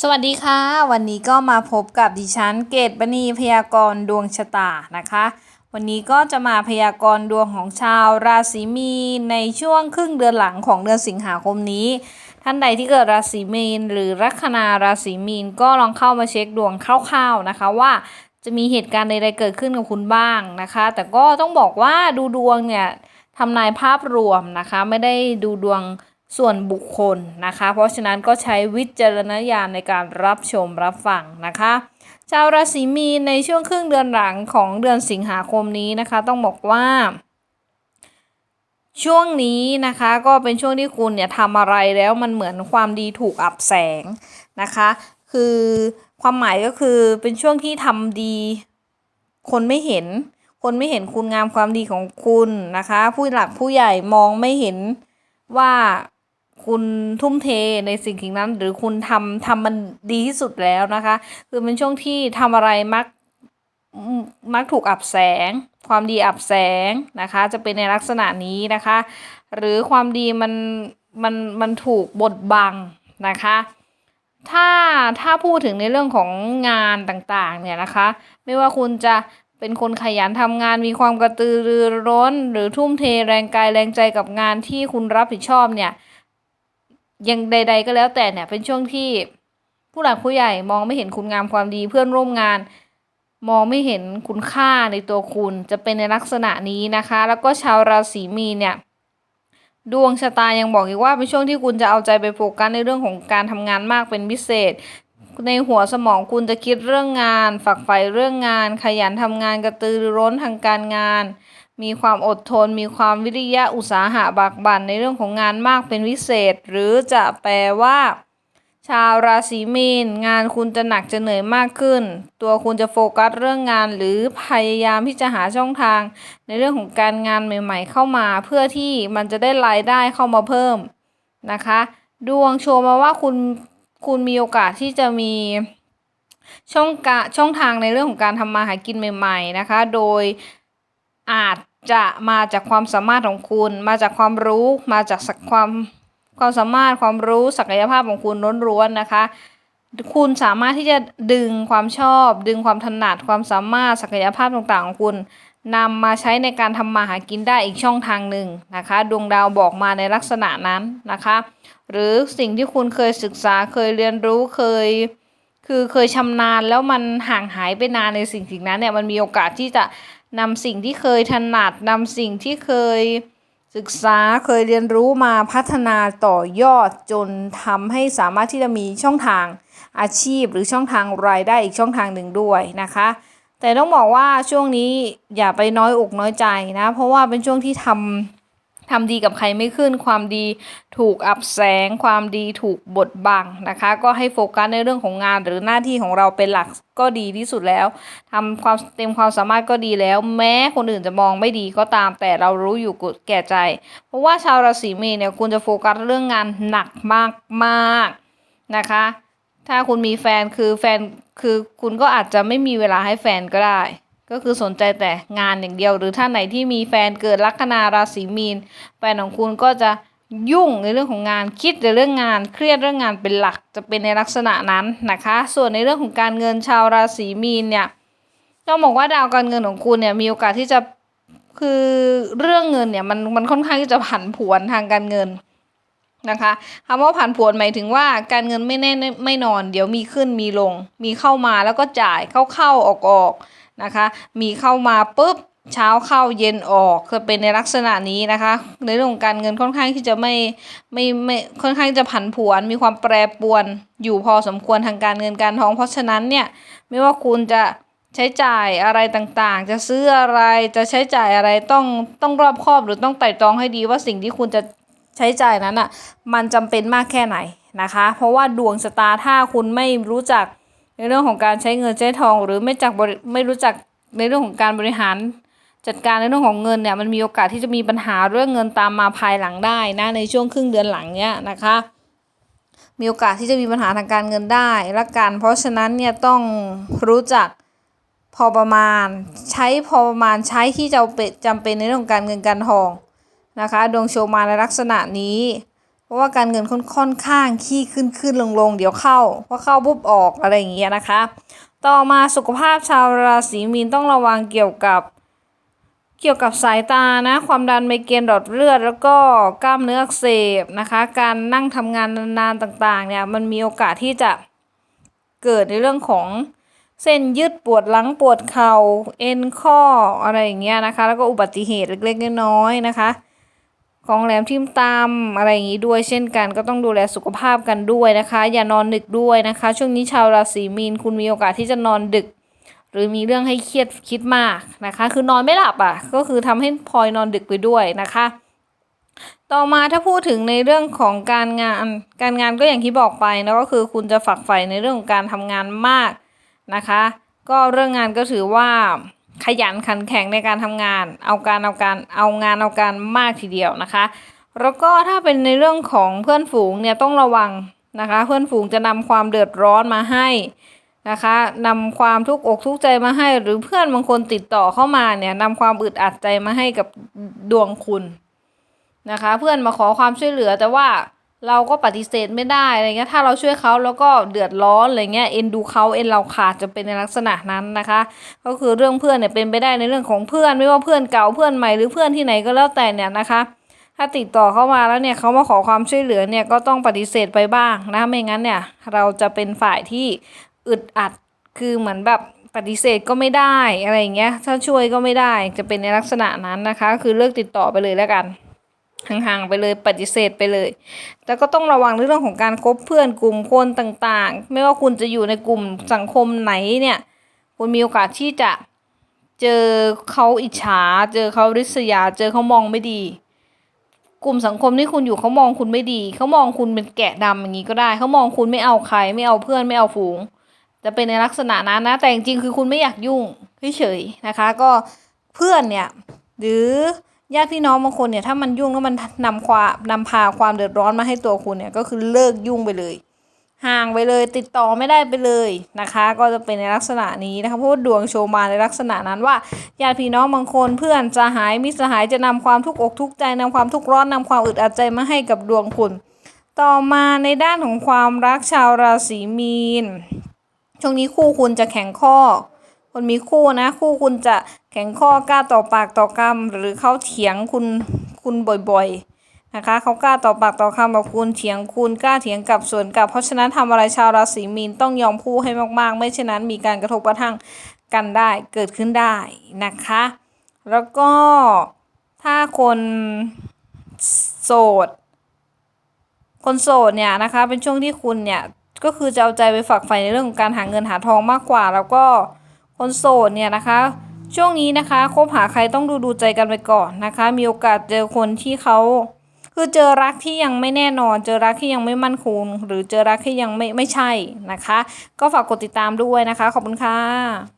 สวัสดีค่ะ วันนี้ก็มาพบกับดิฉันเกตบณีพยากรณ์ดวงชะตานะคะ วันนี้ก็จะมาพยากรณ์ดวงของชาวราศีมีนในช่วงครึ่งเดือนหลังของเดือนสิงหาคมนี้ ท่านใดที่เกิดราศีมีนหรือลัคนาราศีมีนก็ลองเข้ามาเช็คดวงคร่าวๆนะคะว่าจะมีเหตุการณ์ใดๆเกิดขึ้นกับคุณบ้างนะคะ แต่ก็ต้องบอกว่าดูดวงเนี่ยทำนายภาพรวมนะคะ ไม่ได้ดูดวง ส่วนบุคคลนะคะ เพราะฉะนั้นก็ใช้วิจารณญาณในการรับชมรับฟังนะคะ ชาวราศีมีนในช่วงครึ่งเดือนหลังของเดือนสิงหาคมนี้นะคะ ต้องบอกว่า ช่วงนี้นะคะก็เป็นช่วงที่คุณเนี่ยทำอะไรแล้วมันเหมือนความดีถูกอับแสงนะคะ คือความหมายก็คือเป็นช่วงที่ทำดี คนไม่เห็น คนไม่เห็นคุณงามความดีของคุณนะคะ ผู้หลักผู้ใหญ่มองไม่เห็นว่า คุณทุ่มเทในสิ่งสิ่งนั้น หรือคุณทำทำมันดีที่สุดแล้วนะคะ คือเป็นช่วงที่ทำอะไรมักมักถูกอับแสง ความดีอับแสงนะคะ จะเป็นในลักษณะนี้นะคะ หรือความดีมันมันมันถูกบดบังนะคะ ถ้าถ้าพูดถึงในเรื่องของงานต่างๆเนี่ยนะคะ ไม่ว่าคุณจะเป็นคนขยันทำงานมีความกระตือรือร้น หรือทุ่มเทแรงกายแรงใจกับงานที่คุณรับผิดชอบเนี่ย ยังใด ๆ ก็แล้วแต่เนี่ยเป็นช่วงที่ผู้หลักผู้ใหญ่มองไม่เห็นคุณงามความดีเพื่อนร่วมงาน มองไม่เห็นคุณค่าในตัวคุณจะเป็นในลักษณะนี้นะคะ แล้วก็ชาวราศีมีเนี่ยดวงชะตายังบอกอีกว่าเป็นช่วงที่คุณจะเอาใจไปโฟกัสในเรื่องของการทำงานมากเป็นพิเศษ ในหัวสมองคุณจะคิดเรื่องงาน ฝักใฝ่เรื่องงาน ขยันทำงานกระตือรือร้นทางการงาน มีความอดทน มีความวิริยะอุตสาหะบากบั่นในเรื่องของงานมากเป็นพิเศษ หรือจะแปลว่า ชาวราศีมีน งานคุณจะหนักจะเหนื่อยมากขึ้น ตัวคุณจะโฟกัสเรื่องงาน หรือพยายามที่จะหาช่องทาง ในเรื่องของการงานใหม่ ๆ เข้ามา เพื่อที่มันจะได้รายได้เข้ามาเพิ่มนะคะ ดวงโชว์มาว่าคุณคุณมีโอกาสที่จะมีช่องกะช่องทางในเรื่องของการทำมาหากินใหม่ ๆ นะคะ โดย อาจจะมาจากความสามารถของคุณ มาจากความรู้ มาจากความความสามารถความรู้ศักยภาพของคุณล้วนๆนะคะ คุณสามารถที่จะดึงความชอบ ดึงความถนัดความสามารถศักยภาพต่างๆของคุณนำมาใช้ในการทำมาหากินได้อีกช่องทางหนึ่งนะคะ ดวงดาวบอกมาในลักษณะนั้นนะคะ หรือสิ่งที่คุณเคยศึกษาเคยเรียนรู้เคย คือเคยชำนาญแล้วมันห่างหายไปนานในสิ่งสิ่งนั้นเนี่ยมันมีโอกาสที่จะ นำสิ่งที่เคยถนัดนำสิ่งที่เคยศึกษาเคยเรียนรู้มาพัฒนาต่อยอดจนทำให้สามารถที่จะมีช่องทางอาชีพหรือช่องทางรายได้อีกช่องทางหนึ่งด้วยนะคะ แต่ต้องบอกว่าช่วงนี้อย่าไปน้อยอกน้อยใจนะ เพราะว่าเป็นช่วงที่ทำ ทำดีกับใครไม่ขึ้น ความดีถูกอับแสง ความดีถูกบดบังนะคะ ก็ให้โฟกัสในเรื่องของงานหรือหน้าที่ของเราเป็นหลักก็ดีที่สุดแล้วทำความเต็มความสามารถก็ดีแล้ว แม้คนอื่นจะมองไม่ดีก็ตาม แต่เรารู้อยู่แก่ใจ เพราะว่าชาวราศีเมีเนี่ยคุณจะโฟกัสเรื่องงานหนักมากมากนะคะ ถ้าคุณมีแฟนคือแฟนคือคุณก็อาจจะไม่มีเวลาให้แฟนก็ได้ ก็คือสนใจแต่งานอย่างเดียว หรือท่านไหนที่มีแฟนเกิดลัคนาราศีมีน แฟนของคุณก็จะยุ่งในเรื่องของงานคิดในเรื่องงาน เครียดเรื่องงานเป็นหลักจะเป็นในลักษณะนั้นนะคะ ส่วนในเรื่องของการเงินชาวราศีมีนเนี่ยต้องบอกว่าดาวการเงินของคุณเนี่ยมีโอกาสที่จะคือเรื่องเงินเนี่ยมันมันค่อนข้างที่จะผันผวนทางการเงินนะคะคำว่าผันผวนหมายถึงว่าการเงินไม่แน่ไม่นอน เดี๋ยวมีขึ้นมีลง มีเข้ามาแล้วก็จ่ายเข้าเข้าออกออก นะคะ มีเข้ามาปุ๊บเช้าเข้าเย็นออกคือเป็นในลักษณะนี้นะคะ ในเรื่องของการเงินค่อนข้างที่จะไม่ไม่ไม่ค่อนข้างจะผันผวน มีความแปรปรวนอยู่พอสมควรทางการเงินการทอง เพราะฉะนั้นเนี่ยไม่ว่าคุณจะใช้จ่ายอะไรต่างๆ จะซื้ออะไรจะใช้จ่ายอะไรต้องต้องรอบคอบหรือต้องไต่ตรองให้ดีว่าสิ่งที่คุณจะใช้จ่ายนั้นอะ่ะมันจำเป็นมากแค่ไหนนะคะ เพราะว่าดวงชะตาถ้าคุณไม่รู้จัก ในเรื่องของการใช้เงินใช้ทอง หรือไม่จักไม่รู้จักในเรื่องของการบริหารจัดการในเรื่องของเงินเนี่ยมันมีโอกาสที่จะมีปัญหาเรื่องเงินตามมาภายหลังได้นะในช่วงครึ่งเดือนหลังเนี้ยนะคะ มีโอกาสที่จะมีปัญหาทางการเงินได้ละกัน เพราะฉะนั้นเนี่ยต้องรู้จักพอประมาณใช้พอประมาณใช้ที่จะเป็นจำเป็นในเรื่องการเงินการทองนะคะดวงโชว์มาในลักษณะนี้ เพราะว่าการเงินค่อนข้างขี้ขึ้นขึ้นลงลงเดี๋ยวเข้าพอเข้าปุ๊บออกอะไรอย่างเงี้ยนะคะ ต่อมาสุขภาพชาวราศีมีนต้องระวังเกี่ยวกับ เกี่ยวกับสายตานะ ความดันไมเกรนหลอดเลือด แล้วก็กล้ามเนื้ออักเสบนะคะ การนั่งทำงานนานๆต่างๆเนี่ยมันมีโอกาสที่จะเกิดในเรื่องของเส้นยืดปวดหลังปวดเข่าเอ็นข้ออะไรอย่างเงี้ยนะคะ แล้วก็อุบัติเหตุเล็กๆน้อยๆนะคะ ของแหลมทิมตามอะไรอย่างนี้ด้วย เช่นกันก็ต้องดูแลสุขภาพกันด้วยนะคะ อย่านอนดึกด้วยนะคะ ช่วงนี้ชาวราศีมีนคุณมีโอกาสที่จะนอนดึก หรือมีเรื่องให้เครียดคิดมากนะคะ คือนอนไม่หลับอะ ก็คือทำให้พลอยนอนดึกไปด้วยนะคะ ต่อมาถ้าพูดถึงในเรื่องของการงาน การงานก็อย่างที่บอกไปนะก็คือคุณจะฝักใฝ่ในเรื่องของการทำงานมากนะคะ ก็เรื่องงานก็ถือว่า ขยันขันแข็งในการทำงาน เอาการเอาการเอางานเอาการมากทีเดียวนะคะ แล้วก็ถ้าเป็นในเรื่องของเพื่อนฝูงเนี่ยต้องระวังนะคะ เพื่อนฝูงจะนำความเดือดร้อนมาให้นะคะนำความทุกข์อกทุกข์ใจมาให้ หรือเพื่อนบางคนติดต่อเข้ามาเนี่ยนำความอึดอัดใจมาให้กับดวงคุณนะคะ เพื่อนมาขอความช่วยเหลือแต่ว่า เราก็ปฏิเสธไม่ได้อะไรเงี้ยถ้าเราช่วยเขาแล้วก็เดือดร้อนอะไรเงี้ยเอ็นดูเขาเอ็นเราขาดจะเป็นในลักษณะนั้นนะคะ ก็คือเรื่องเพื่อนเนี่ยเป็นไปได้ในเรื่องของเพื่อน ไม่ว่าเพื่อนเก่าเพื่อนใหม่หรือเพื่อนที่ไหนก็แล้วแต่เนี่ยนะคะถ้าติดต่อเข้ามาแล้วเนี่ยเขามาขอความช่วยเหลือเนี่ยก็ต้องปฏิเสธไปบ้างนะไม่งั้นเนี่ยเราจะเป็นฝ่ายที่อึดอัดคือเหมือนแบบปฏิเสธก็ไม่ได้อะไรอย่างเงี้ยถ้าช่วยก็ไม่ได้จะเป็นในลักษณะนั้นนะคะ คือเลิกติดต่อไปเลยแล้วกัน ห่างๆไปเลยปฏิเสธไปเลย แต่ก็ต้องระวังในเรื่องของการคบเพื่อนกลุ่มคนต่างๆ ไม่ว่าคุณจะอยู่ในกลุ่มสังคมไหนเนี่ยคุณมีโอกาสที่จะเจอเขาอิจฉา เจอเขาริษยา เจอเขามองไม่ดี กลุ่มสังคมที่คุณอยู่เขามองคุณไม่ดีเขามองคุณเป็นแกะดำอย่างนี้ก็ได้เขามองคุณไม่เอาใคร ไม่เอาเพื่อนไม่เอาฝูง จะเป็นในลักษณะนั้นนะแต่จริงๆคือคุณไม่อยากยุ่งเฉยๆนะคะ ก็เพื่อนเนี่ยหรือ ญาติพี่น้องบางคนเนี่ยถ้ามันยุ่งแล้วมันนำความนำพาความเดือดร้อนมาให้ตัวคุณเนี่ยก็คือเลิกยุ่งไปเลย ห่างไปเลยติดต่อไม่ได้ไปเลยนะคะ ก็จะเป็นในลักษณะนี้นะคะเพราะดวงโชว์มาในลักษณะนั้นว่าญาติพี่น้องบางคนเพื่อนจะหายมิสหายจะนำความทุกข์อกทุกข์ใจนำความทุกข์ร้อนนำความอึดอัดใจมาให้กับดวงคุณ ต่อมาในด้านของความรักชาวราศีมีนช่วงนี้คู่คุณจะแข็งข้อ คนมีคู่นะ คู่คุณจะแข็งข้อกล้าต่อปากต่อกรรม หรือเขาเถียงคุณคุณบ่อยๆนะคะเขากล้าต่อปากต่อคำกับคุณเถียงคุณกล้าเถียงกับส่วนกับ เพราะฉะนั้นทำอะไรชาวราศีมีนต้องยอมคู่ให้มากๆ ไม่เช่นนั้นมีการกระทบกระทั่งกันได้เกิดขึ้นได้นะคะ แล้วก็ถ้าคนโสด คนโสดเนี่ยนะคะเป็นช่วงที่คุณเนี่ยก็คือจะเอาใจไปฝักใฝ่ในเรื่องของการหาเงินหาทองมากกว่าแล้วก็ คนโสดเนี่ยนะคะ ช่วงนี้นะคะคบหาใครต้องดูดูใจกันไปก่อนนะคะ มีโอกาสเจอคนที่เขาคือเจอรักที่ยังไม่แน่นอน เจอรักที่ยังไม่มั่นคงหรือเจอรักที่ยังไม่ไม่ใช่นะคะ ก็ฝากกดติดตามด้วยนะคะ ขอบคุณค่ะ